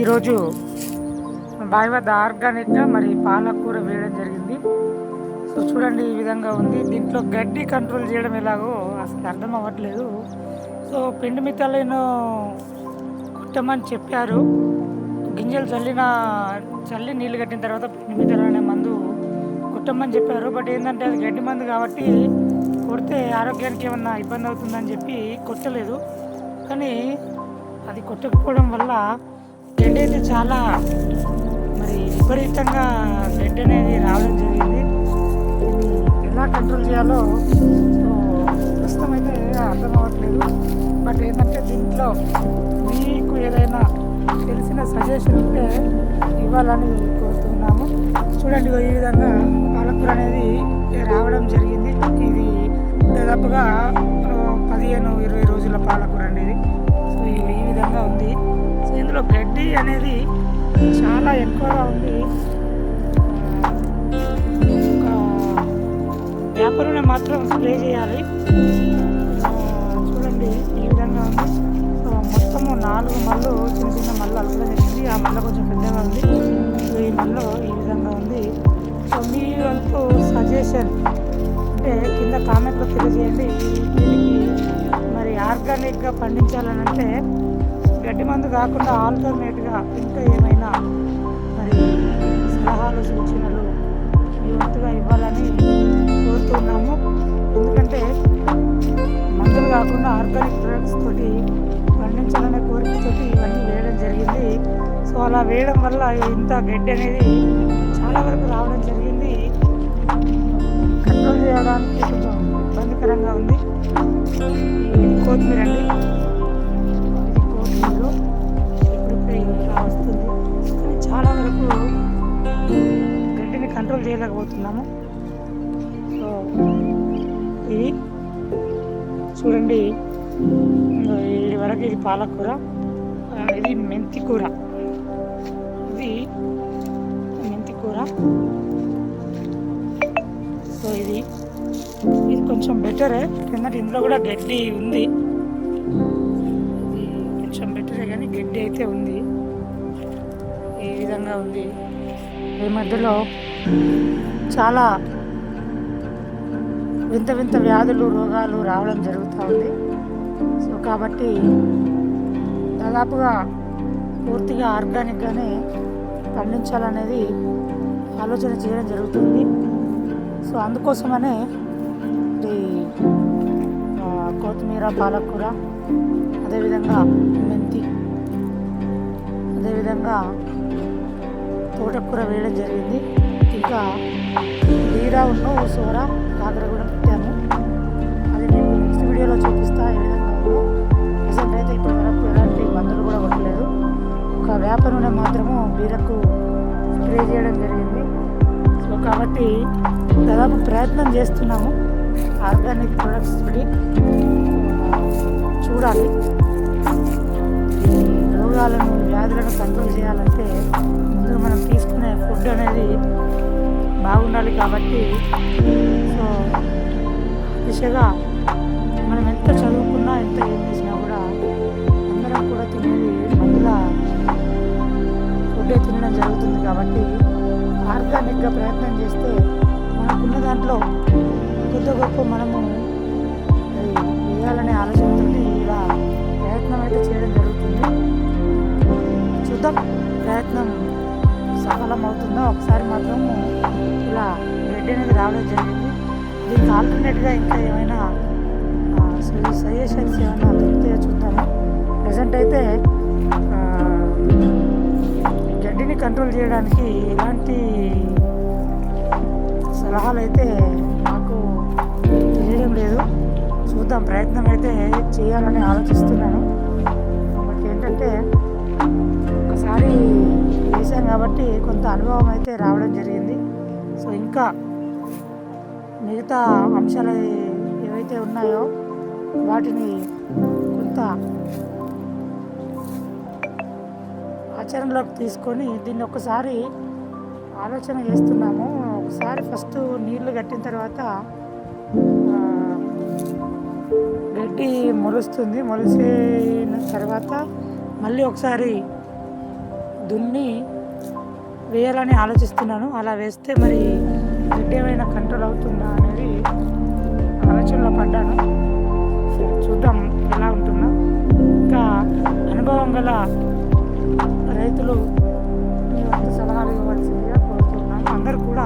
ఈరోజు బావి వద్ద ఆర్గానిక్గా మరి పాలకూర వేయడం జరిగింది. సో చూడండి ఈ విధంగా ఉంది. దీంట్లో గడ్డి కంట్రోల్ చేయడం ఎలాగో అసలు అర్థం అవ్వట్లేదు. సో పిండి మిత్తాలను కుట్టమని చెప్పారు. గింజలు చల్లిన చల్లి నీళ్ళు కట్టిన తర్వాత పిండి మిత్తాలు అనే మందు కుట్టమని చెప్పారు. బట్ ఏంటంటే అది గడ్డి మందు కాబట్టి కొడితే ఆరోగ్యానికి ఏమన్నా ఇబ్బంది అవుతుందని చెప్పి కొట్టలేదు. కానీ అది కొట్టకపోవడం వల్ల గడ్డి అయితే చాలా మరి విపరీతంగా గడ్డి అనేది రావడం జరిగింది. ఎలా కంట్రోల్ చేయాలో ప్రస్తుతం అయితే అర్థం అవ్వట్లేదు. బట్ ఏంటంటే దీంట్లో మీకు ఏదైనా తెలిసిన సజెషన్ ఉంటే ఇవ్వాలని కోరుతున్నాము. చూడండి ఈ విధంగా పాలకూర అనేది రావడం జరిగింది. ఇది దాదాపుగా పదిహేను ఇరవై రోజుల పాలకూర అండి ఇది. ఈ విధంగా ఉంది. సో ఇందులో గడ్డి అనేది చాలా ఎక్కువగా ఉంది. ఆ, వ్యాపారం మాత్రం స్ప్రే చేయాలి. చూడండి ఈ విధంగా ఉంది. సో మొత్తము నాలుగు మళ్ళు చిన్న చిన్న మళ్ళీ అలకడం జరిగింది ఆ మళ్ళీ కొంచెం పెద్దగా ఉంది. సో ఈ మళ్ళీ ఈ విధంగా ఉంది. సో మీ వంతు సజెషన్ అంటే కింద కామెంట్లో తెలియజేయండి. ఆర్గానిక్గా పండించాలని అంటే గడ్డి మందు కాకుండా ఆల్టర్నేట్గా ఇంకా ఏమైనా మరి సలహాలు సూచనలు మీ వంతుగా ఇవ్వాలని కోరుతున్నాము. ఎందుకంటే మందులు కాకుండా ఆర్గానిక్ ప్రొడక్ట్స్ తోటి పండించాలనే కోరికతోటి ఇవన్నీ వేయడం జరిగింది. సో అలా వేయడం వల్ల ఇంత గడ్డి అనేది చాలా వరకు రావడం జరిగింది. కంట్రోల్ చేయడానికి కొంచెం ఇబ్బందికరంగా ఉంది. కొత్తిమీర అండి. ఇది కొత్తిమీర. ఇప్పుడిప్పుడే ఇలా వస్తుంది. కానీ చాలా వరకు గడ్డిని కంట్రోల్ చేయలేకపోతున్నాము. సో ఇది చూడండి. ఇది వరకు ఇది పాలకూర. ఇది మెంతి కూర ఇది మెంతి కూర కొంచెం బెటరే కింద ఇందులో కూడా గడ్డి ఉంది. కొంచెం బెటరే కానీ గడ్డి అయితే ఉంది. ఈ విధంగా ఉంది. ఈ మధ్యలో చాలా వింత వింత వ్యాధులు రోగాలు రావడం జరుగుతూ ఉంది. సో కాబట్టి దాదాపుగా పూర్తిగా ఆర్గానిక్గానే పండించాలనేది ఆలోచన చేయడం జరుగుతుంది. సో అందుకోసమనే ఇది కొత్తిమీర పాలకూర అదేవిధంగా మెంతి అదేవిధంగా తోటకూర వేయడం జరిగింది. ఇంకా బీరా ఉన్ను సోర కాకర కూడా పెట్టాము. అది మీకు నెక్స్ట్ వీడియోలో చూపిస్తా ఏ విధంగా ఉందో. ప్రజెంట్ అయితే ఇప్పటి వరకు ఎలాంటి మందులు కూడా కొట్టలేదు. ఒక వేప నూనె మాత్రము బీరకు స్ప్రే చేయడం జరిగింది. సో కాబట్టి దాదాపు ప్రయత్నం చేస్తున్నాము. ఆర్గానిక్ ప్రొడక్ట్స్ తోటి చూడాలి. రోగాలను వ్యాధులను కంట్రోల్ చేయాలంటే ముందుగా మనం తీసుకునే ఫుడ్ అనేది బాగుండాలి కాబట్టి. సో దిశగా మనం ఎంత చదువుకున్నా ఎంత ఏం చేసినా కూడా అందరం కూడా తినేది మందుల ఫుడ్ తినడం జరుగుతుంది కాబట్టి ఆర్గానిక్గా ప్రయత్నం చేస్తే మనకున్న దాంట్లో కొద్ది గొప్ప మనము. వేయాలనే ఆలోచనతో ఇలా ప్రయత్నం అయితే చేయడం జరుగుతుంది. చూద్దాం ప్రయత్నం సఫలం అవుతుందో ఒకసారి మాత్రం ఇలా గడ్డి అనేది రావడం జరిగింది. దీనికి ఆల్టర్నేట్గా ఇంకా ఏమైనా సజెషన్స్ ఏమైనా దొరుకుతాయో చూద్దాము. ప్రజెంట్ అయితే గడ్డిని కంట్రోల్ చేయడానికి ఎలాంటి సలహాలు అయితే నాకు లేదు. చూద్దాం ప్రయత్నం అయితే చేయాలని ఆలోచిస్తున్నాను. బట్ ఏంటంటే ఒకసారి వేసాం కాబట్టి కొంత అనుభవం అయితే రావడం జరిగింది. సో ఇంకా మిగతా అంశాలు ఏవైతే ఉన్నాయో వాటిని కొంత ఆచరణలోకి తీసుకొని దీన్ని ఒకసారి ఆలోచన చేస్తున్నాము. ఒకసారి ఫస్ట్ నీళ్ళు కట్టిన తర్వాత ఆ, మొలుస్తుంది. మొలిసిన తర్వాత మళ్ళీ ఒకసారి దున్ని వేయాలని ఆలోచిస్తున్నాను. అలా వేస్తే మరి గడ్డి ఏమైనా కంట్రోల్ అవుతుందా అనేది ఆలోచనలో పడ్డాను. చూద్దాం ఎలా ఉంటుందా. ఇంకా అనుభవం గల రైతులు సలహాలు ఇవ్వాల్సిందిగా కోరుతున్నాను. అందరూ కూడా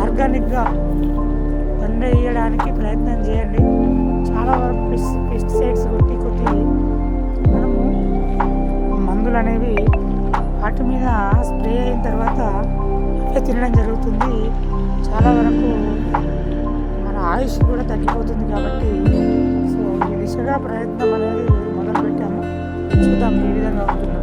ఆర్గానిక్గా పంట వేయడానికి ప్రయత్నం చేయండి. చాలా వరకు పెస్ పెస్టిసైడ్స్ కొట్టి కొట్టి మనము మందులు అనేవి వాటి మీద స్ప్రే అయిన తర్వాత అవే తినడం జరుగుతుంది. చాలా వరకు మన ఆయుష్ కూడా తగ్గిపోతుంది కాబట్టి సో ఈ దిశగా ప్రయత్నం అనేది మొదలుపెట్టాము చూద్దాం ఏ విధంగా ఉంటుంది.